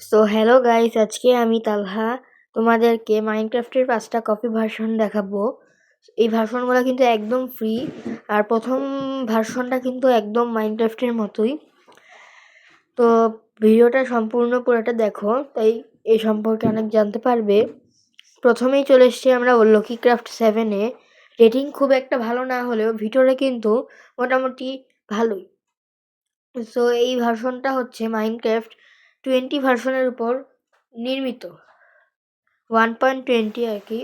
So hello guys আজকে আমি তালহা তোমাদেরকে মাইনক্রাফটের পাঁচটা কপি ভার্সন দেখাবো। এই ভার্সনগুলো কিন্তু একদম ফ্রি আর প্রথম ভার্সনটা কিন্তু একদম মাইনক্রাফটের মতোই। তো, ভিডিওটা সম্পূর্ণ পুরোটা দেখো, তাই এই সম্পর্কে অনেক জানতে পারবে। প্রথমেই চলে এসছি আমরা লকি ক্রাফট সেভেনে রেটিং খুব একটা ভালো না হলেও ভিডিওটা কিন্তু মোটামুটি ভালোই। সো এই ভার্সনটা হচ্ছে মাইনক্রাফট টোয়েন্টি ভার্সনের উপর নির্মিত। ওয়ান পয়েন্ট টোয়েন্টি আর কি।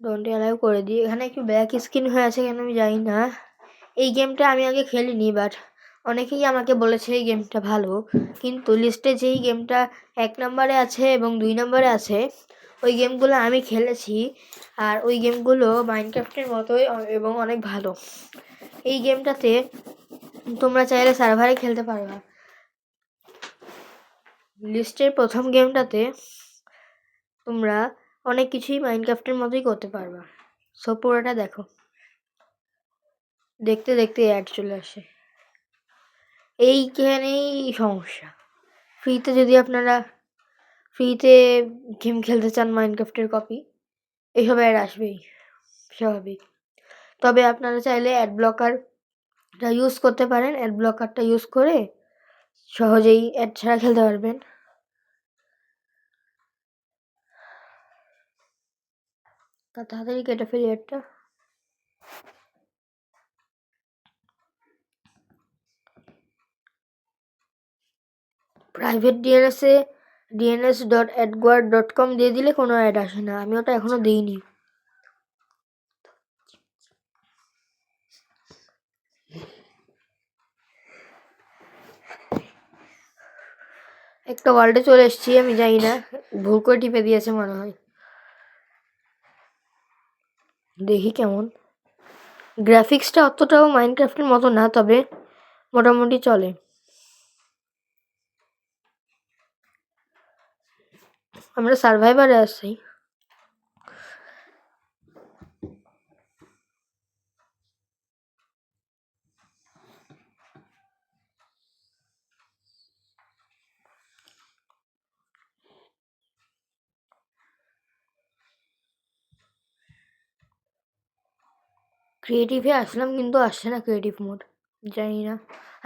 ডোন্টি অ্যালাউ করে দিই। এখানে একটু ব্ল্যাক স্ক্রিন হয়ে আছে কেন আমি জানি না। এই গেমটা আমি আগে খেলিনি বাট অনেকেই আমাকে বলেছে এই গেমটা ভালো। কিন্তু লিস্টে যেই গেমটা এক নম্বরে আছে এবং দুই নম্বরে আছে, ওই গেমগুলো আমি খেলেছি। আর ওই গেমগুলো মাইনক্রাফটের মতোই এবং অনেক ভালো। এই গেমটাতে তোমরা চাইলে সার্ভারে খেলতে পারবা। লিস্টের প্রথম গেমটাতে তোমরা অনেক কিছুই মাইনক্রাফটের মতোই করতে পারবা। সো পুরোটা দেখো। দেখতে দেখতে অ্যাড চলে আসে। এইখানেই সমস্যা। ফ্রিতে যদি আপনারা ফ্রিতে গেম খেলতে চান মাইনক্রাফটের কপি এইসব অ্যাড আসবেই, স্বাভাবিক। তবে আপনারা চাইলে অ্যাড ব্লকারটা ইউজ করতে পারেন। অ্যাড ব্লকারটা ইউজ করে সহজেই অ্যাড ছাড়া খেলতে পারবেন। তাড়াতাড়ি কেটে ফেলি অ্যাডটা private ডিএনএসে DNS dot AdGuard dot com দিয়ে দিলে কোনো অ্যাড আসে না। আমি ওটা এখনও দিইনি। একটা ওয়ার্ল্ডে চলে এসেছি, আমি জানি না। ভুল করে টিপে দিয়েছে মনে হয়। দেখি কেমন। গ্রাফিক্সটা অতটাও মাইনক্রাফ্টের মতো না, তবে মোটামুটি চলে। আমরা সার্ভাইভারে আসছি ক্রিয়েটিভে আসলাম কিন্তু আসছে না ক্রিয়েটিভ মোড জানি না।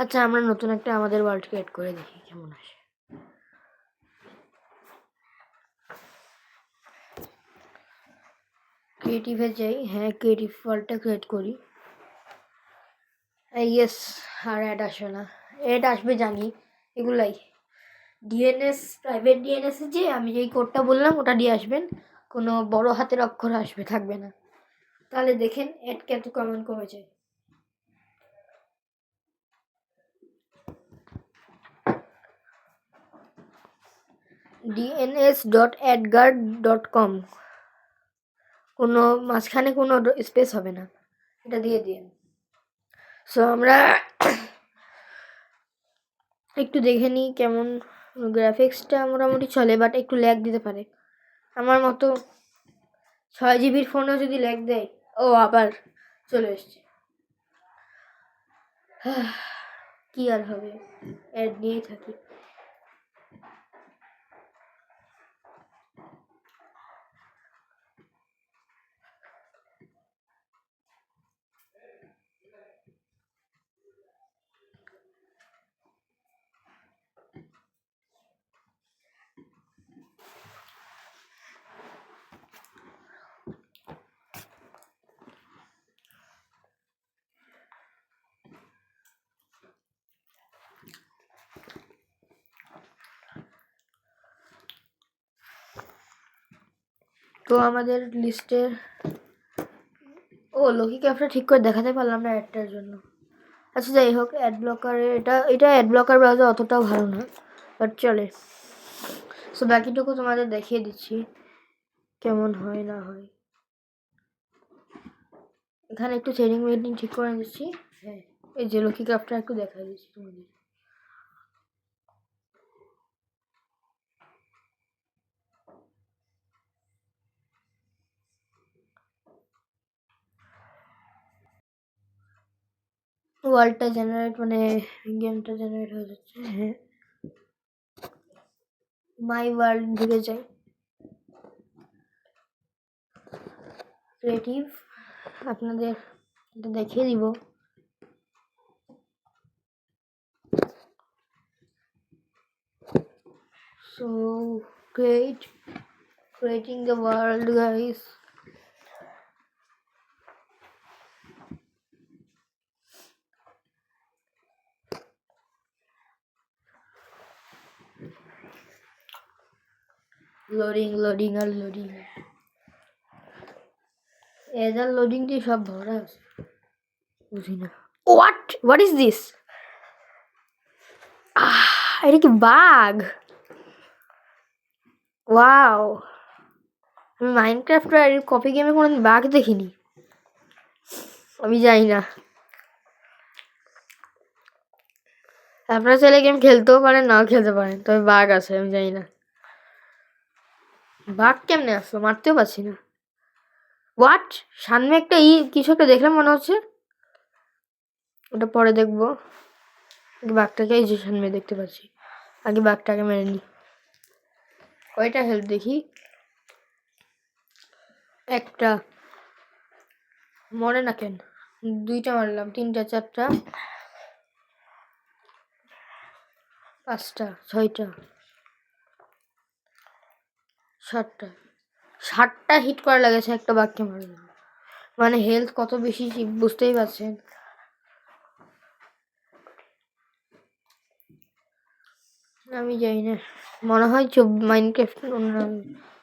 আচ্ছা আমরা নতুন একটা আমাদের ওয়ার্ল্ড ক্রিয়েট করে দেখি, কেমন আসে। ক্রিয়েটিভে যাই হ্যাঁ ক্রিয়েটিভ ওয়ার্ল্ডটা ক্রিয়েট করি। ইয়েস আর অ্যাড আসবে না। অ্যাড আসবে জানি, এগুলাই। ডিএনএস প্রাইভেট ডিএনএস যে আমি যেই কোডটা বললাম, ওটা দিয়ে আসবেন। কোনো বড় হাতের অক্ষর আসবে, থাকবে না। তাহলে দেখেন অ্যাড কত কেমন কমেছে। DNS dot AdGuard dot com কোনো মাঝখানে কোনো স্পেস হবে না। এটা দিয়ে দিন সো আমরা একটু দেখে নিই কেমন গ্রাফিক্সটা মোটামুটি চলে বাট একটু ল্যাগ দিতে পারে। আমার মতো ছয় জিবির ফোনেও যদি ল্যাগ দেয় ও আবার চলে এসছে। কি আর হবে? অ্যাড নিয়েই থাকি। তো আমাদের লিস্টের ও লকি ক্যাপটা ঠিক করে দেখাতে পারলাম না অ্যাডটার জন্য। আচ্ছা যাই হোক অ্যাড ব্লকারে এটা এটা অ্যাড ব্লকার ব্রাউজার অতটাও ভালো না বাট চলে। সো বাকিটুকু তোমাদের দেখিয়ে দিচ্ছি, কেমন হয় না হয়। এখানে একটু ট্রেনিং মেটিং ঠিক করে দিচ্ছি হ্যাঁ এই যে লকি ক্রাফটটা একটু দেখা দিচ্ছি তোমাদের। ওয়ার্ল্ডটা জেনারেট মানে গেমটা জেনারেট হয়ে যাচ্ছে হ্যাঁ মাই ওয়ার্ল্ড ঢুকে যাই ক্রিয়েটিভ আপনাদের এটা দেখিয়ে দিব so great creating the world, guys. Loading loading R loading either loading দিয়ে সব ভরা আছে। বুঝি না। হোয়াট হোয়াট ইজ দিস এটা কি বাঘ? ওয়াও আমি মাইনক্রাফট আর কপি গেমে কোনো বাঘ দেখিনি। আমি জানি না। আপনারা চাইলে গেম খেলতেও পারেন নাও খেলতে পারেন, তবে বাঘ আছে, আমি জানি না। বাঘ কেমনে আসলো? মারতেও পারছি না। হোয়াট সামনে একটা ই কিছু একটা দেখলাম মনে হচ্ছে। ওটা পরে দেখব। বাঘটাকে এই যে সামনে দেখতে পাচ্ছি। আগে বাঘটাকে মেরে নি কয়টা হেল্প দেখি? একটা। মরে না কেন? দুইটা মারলাম, তিনটা, চারটা। পাঁচটা, ছয়টা। সাতটা ষাটটা হিট করা লাগেছে একটা মারার জন্য মানে হেলথ কত বেশি বুঝতেই পারছেন। আমি জানি না। মনে হয় মাইনক্রাফট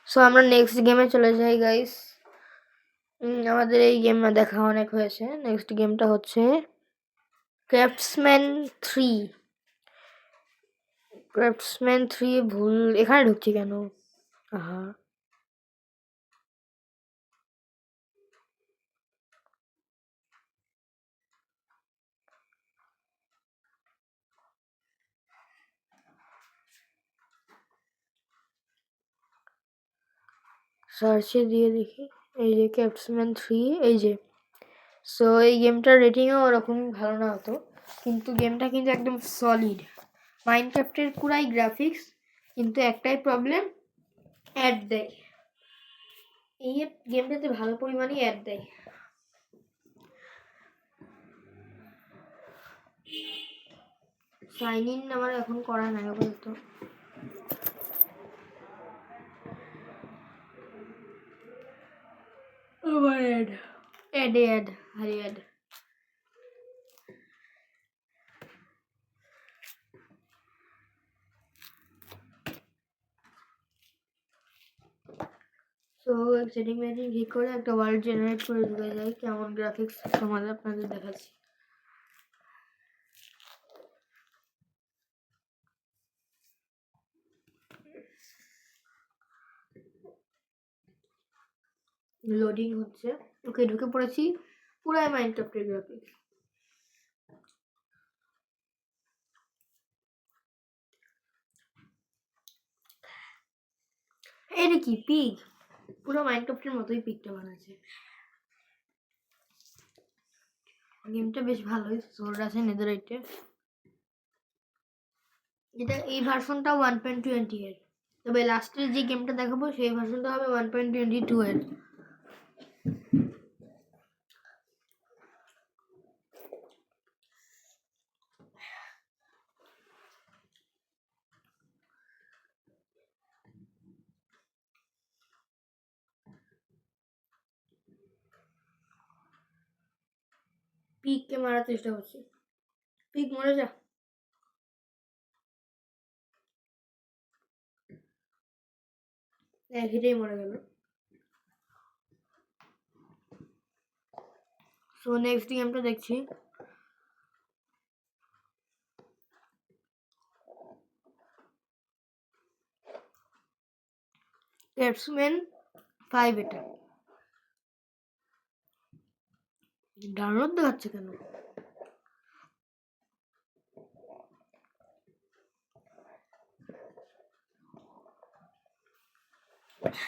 সো আমরা নেক্সট গেমে চলে যাই গাইস আমাদের এই গেম দেখা অনেক হয়েছে। নেক্সট গেমটা হচ্ছে ক্রাফটসম্যান থ্রি ক্রাফটসম্যান থ্রি ভুল এখানে ঢুকছি কেন? আহা সার্চে দিয়ে দেখি এই যে ক্যাপসম্যান থ্রি এই যে সো এই গেমটার রেটিংও ওরকমই ভালো না হতো কিন্তু গেমটা কিন্তু একদম সলিড মাইনক্রাফটের পুরাই গ্রাফিক্স কিন্তু একটাই প্রবলেম অ্যাড দেয়। এই গেমটাতে ভালো পরিমাণে অ্যাড দেয়। সাইন ইন আমার এখন করা নাই বলতো ad ad ad hurry ad so setting মেটিং ঠিক করে একটা ওয়ার্ল্ড জেনারেট করে ঢুকে যায় কেমন গ্রাফিক্স তোমাদের আপনাদের দেখাচ্ছি। লোডিং হচ্ছে। ওকে ঢুকে পড়েছি। পুরাই মাইনক্রাফটের গ্রাফিক্স এটা কি পিগ পুরো মাইনক্রাফটের মতোই পিকটা বানাচ্ছে। গেমটা বেশ ভালোই সোল্ড আছে নেদারাইটে এটা এই ভার্সনটা ওয়ান পয়েন্ট টোয়েন্টি এর তবে লাস্টের যে গেমটা দেখাবো, সেই ভার্সনটা হবে ওয়ান পয়েন্ট টোয়েন্টি টু এর পিককে মারার চেষ্টা করছি। পিক মরে যা। এক হিটেই মরে গেল। সো নেক্সট গেমটা দেখছি। ক্যাপসম্যান ফাইভ এটা। ডাউনলোড দেখাচ্ছে কেন?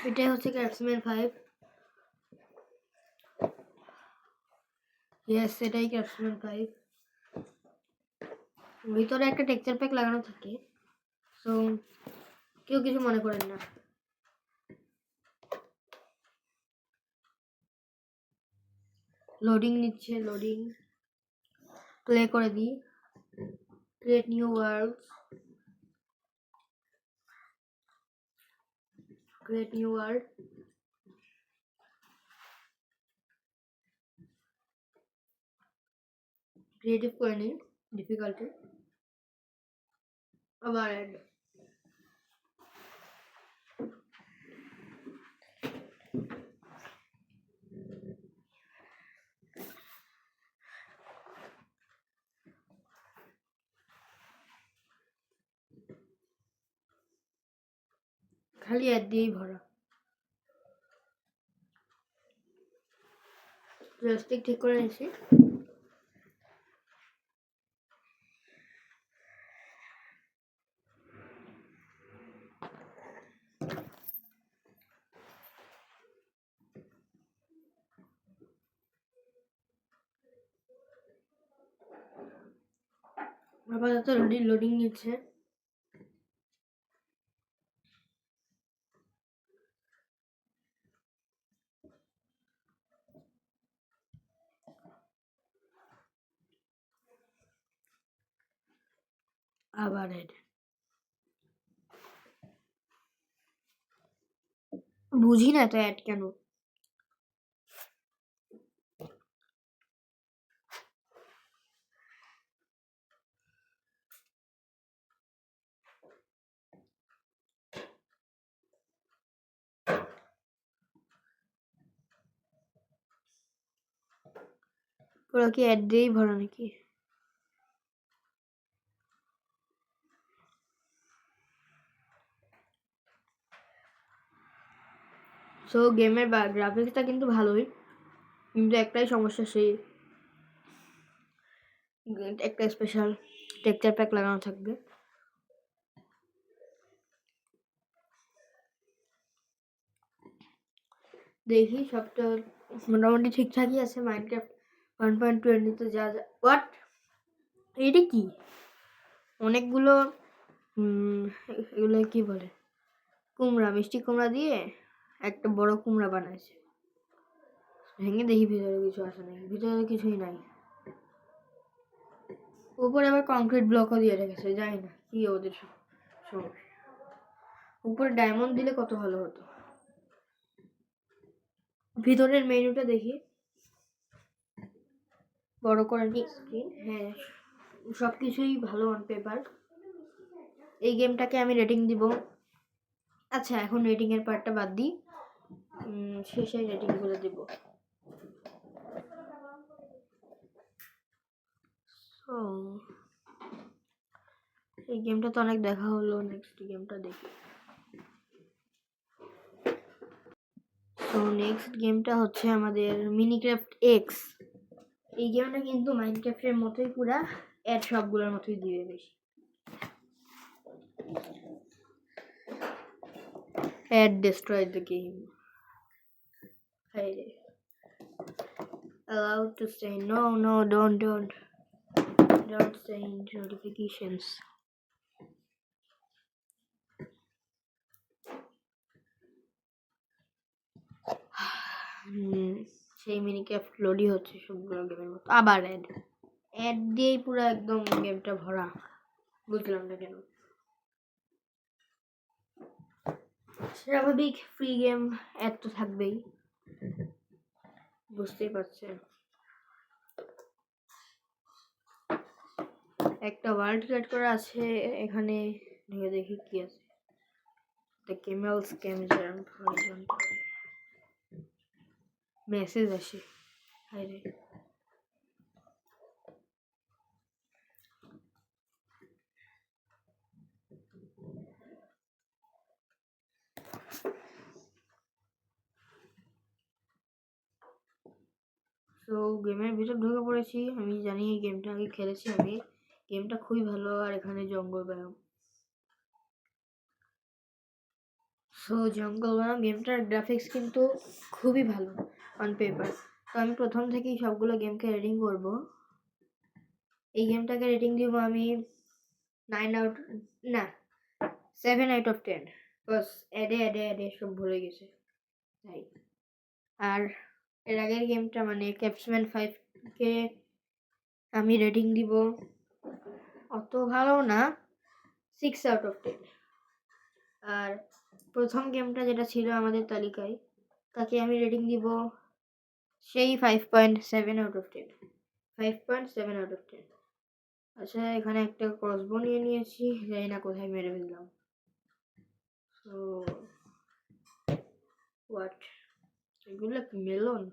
এটাই হচ্ছে ক্যাপসম্যান ফাইভ ইয়েস এটাই ক্যাপসম্যান ফাইভ ভিতরে একটা টেক্সচার প্যাক লাগানো থাকে। সো কেউ কিছু মনে করেন না। লোডিং নিচ্ছে লোডিং প্লে করে দিই। Create new world create new world creative করে নিই ডিফিকাল্টি আবার অ্যাড খালি অ্যাড দিয়েই ভরা। জয়স্টিক ঠিক করে নিয়েছি। আপাতত লোডিং লোডিং নিচ্ছে। অ্যাড বুঝি না তো অ্যাড কেন? পুরো কি অ্যাড দিয়েই ভরা নাকি? সো গেমের গ্রাফিক্সটা কিন্তু ভালোই। কিন্তু একটাই সমস্যা সেই একটা স্পেশাল টেক্সচার প্যাক লাগানো থাকবে। দেখি, সবটা মোটামুটি ঠিকঠাকই আছে। মাইনক্রাফট ওয়ান পয়েন্ট টোয়েন্টিতে যা যা হোয়াট এটা কি? অনেকগুলো এগুলো কি বলে? কুমড়া, মিষ্টি কুমড়া দিয়ে একটা বড় কুমড়া বানাইছে। ভেঙে দেখি ভিতরে কিছু আছে নাকি? ভিতরে কিছুই নাই। উপরে আবার কংক্রিট ব্লকও দিয়ে রেখেছে, জানি না কি ওদের উপরে ডায়মন্ড দিলে কত ভালো হতো। ভিতরের মেনুটা দেখি। বড় করে নি স্ক্রিন হ্যাঁ সব কিছুই ভালো অন পেপার এই গেমটাকে আমি রেটিং দিব। আচ্ছা এখন রেটিং এর পার্টটা বাদ দিই। শেষে রেটিংগুলো দিব। So, এই গেমটা তো অনেক দেখা হলো নেক্সট গেমটা দেখি। তো নেক্সট গেমটা হচ্ছে আমাদের মিনিক্রাফট এক্স এই গেমটা কিন্তু মাইনক্রাফটের মতোই পুরা অ্যাড সবগুলোর মতোই দিবে বেশি। Ad destroy the the game হায়রে allowed to stay no no don't don't. Don't change notifications. Hmm, সেই মিনিক্রাফট লোডই হচ্ছে সবগুলো গেমের মতো। আবার অ্যাড অ্যাড দিয়েই পুরো একদম গেমটা ভরা। বুঝলাম না কেন। স্বাভাবিক ফ্রি গেম অ্যাড তো থাকবেই। বুঝতেই পারছেন। একটা ওয়ার্ল্ড ক্রিয়েট করা আছে, এখানে নিয়ে দেখি কি আছে। দ্য কেমেল স্ক্যামজার মেসেজ আসে। হায়রে তো গেমের ভিতর ঢুকে পড়েছি। আমি জানি এই গেমটা আগে খেলেছি আমি। গেমটা খুবই ভালো আর এখানে জঙ্গল ব্যায়াম। সো জঙ্গল ব্যায়াম গেমটার গ্রাফিক্স কিন্তু খুবই ভালো অন পেপার তো আমি প্রথম থেকেই সবগুলো গেমকে রেটিং করব। এই গেমটাকে রেটিং দিব আমি নাইন আউট না সেভেন আউট অফ টেন বাস অ্যাডে অ্যাডে অ্যাডে সব ভুলে গেছে। তাই। আর এর আগের গেমটা মানে ক্যাপসম্যান ফাইভকে আমি রেটিং দিব। অত ভালো না সিক্স আউট অফ টেন আর প্রথম গেমটা যেটা ছিল আমাদের তালিকায়, তাকে আমি রেটিং দিব সেই five point seven out of ten five point seven out of ten আচ্ছা এখানে একটা ক্রসবো নিয়ে নিয়েছি, জানি না কোথায় মেরে ফেললাম। সো হোয়াট এগুলো মেলন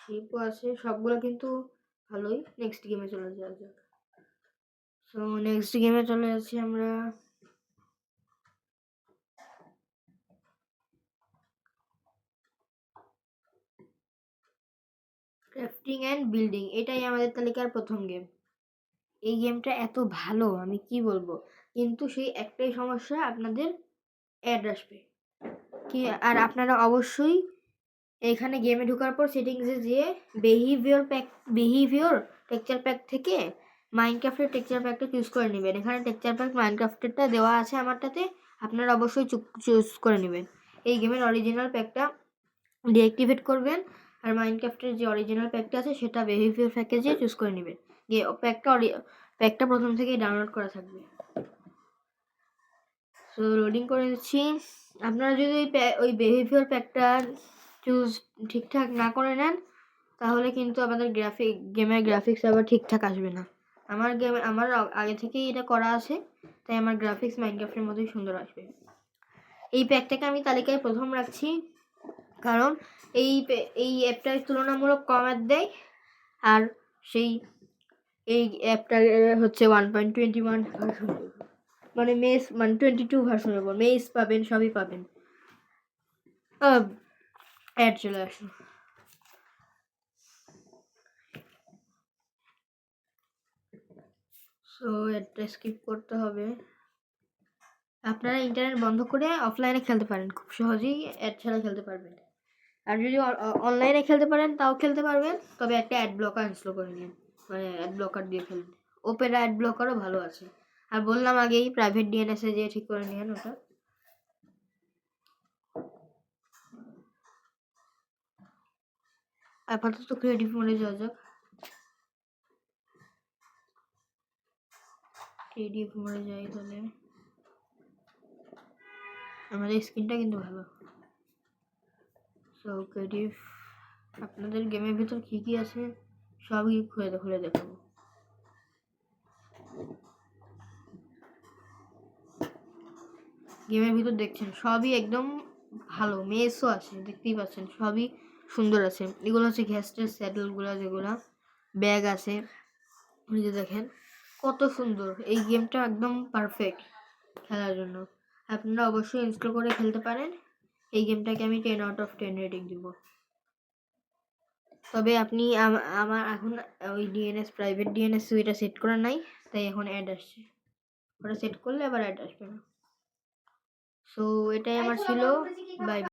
শিপও আছে, সবগুলো কিন্তু ভালোই। নেক্সট গেমে চলে যাওয়া যাক। সো নেক্সট গেমে চলে যাচ্ছি আমরা। ক্রাফটিং অ্যান্ড বিল্ডিং এটাই আমাদের তালিকার প্রথম গেম এই গেমটা এত ভালো, আমি কি বলব? কিন্তু সেই একটাই সমস্যা, আপনাদের অ্যাড আসবে। কি, আর আপনারা অবশ্যই এখানে গেমে ঢোকার পর সেটিংসে যেয়ে behaviour pack behaviour texture pack থেকে মাইনক্রাফটের টেক্সচার প্যাকটা চুজ করে নেবেন। এখানে টেক্সচার প্যাক মাইনক্রাফটেরটা দেওয়া আছে আমারটাতে, আপনারা অবশ্যই চুজ করে নেবেন। এই গেমের অরিজিনাল প্যাকটা ডিঅ্যাক্টিভেট করবেন আর মাইনক্রাফটের যে অরিজিনাল প্যাকটা আছে সেটা বিহেভিয়র প্যাকেজে চুজ করে নেবেন। গিয়ে প্যাকটা অরি প্যাকটা প্রথম থেকেই ডাউনলোড করা থাকবে। সো লোডিং করে দিচ্ছি। আপনারা যদি ওই বিহেভিয়র প্যাকটা চুজ ঠিকঠাক না করে নেন, তাহলে কিন্তু আমাদের গ্রাফিক গেমের গ্রাফিক্স আবার ঠিকঠাক আসবে না। আমার গেমে আমার আগে থেকেই এটা করা আছে, তাই আমার গ্রাফিক্স মাইনক্রাফটের মতোই সুন্দর আসবে। এই প্যাকটাকে আমি তালিকায় প্রথম রাখছি, কারণ এই এই অ্যাপটার তুলনামূলক কম অ্যাড দেয়, আর সেই, এই অ্যাপটা হচ্ছে one point twenty one version মানে মেস মানে টোয়েন্টি টু ভার্সন মেস পাবেন, সবই পাবেন। অ্যাড চলে আসুন সো অ্যাডটা স্কিপ করতে হবে। আপনারা ইন্টারনেট বন্ধ করে অফলাইনে খেলতে পারেন, খুব সহজেই অ্যাড ছাড়া খেলতে পারবেন। আর যদি অনলাইনে খেলতে পারেন, তাও খেলতে পারবেন। তবে একটা অ্যাড ব্লকার ইনস্টল করে নিন মানে অ্যাড ব্লকার দিয়ে ফেলুন ওপেরা অ্যাড ব্লকারও ভালো আছে। আর বললাম আগেই প্রাইভেট ডিএনএসে যেয়ে ঠিক করে নিন ওটা। আপাতত ক্রিয়েটিভ মোডে যাওয়া যাক ক্রিয়েটিভ মোডে যাই তাহলে। আমাদের স্ক্রিনটা কিন্তু ভালো। সো ক্রিয়েটিভ আপনাদের গেমের ভিতর কী কী আছে সবই খুলে খুলে দেখাবো। গেমের ভিতর দেখছেন, সবই একদম ভালো। মেসও আছে, দেখতেই পাচ্ছেন, সবই সুন্দর আছে। এগুলো হচ্ছে গ্যাসটের স্যাডেলগুলো যেগুলো ব্যাগ আছে। নিজে দেখেন কত সুন্দর। এই গেমটা একদম পারফেক্ট খেলার জন্য। আপনারা অবশ্যই ইনস্টল করে খেলতে পারেন। এই গেমটাকে আমি ten out of ten rating দিব। তবে আপনি আমার এখন ওই ডিএনএস প্রাইভেট ডিএনএস ওইটা সেট করা নাই তাই এখন অ্যাড আসছে। ওটা সেট করলে আবার অ্যাড আসবে না। সো এটাই আমার ছিল। বাই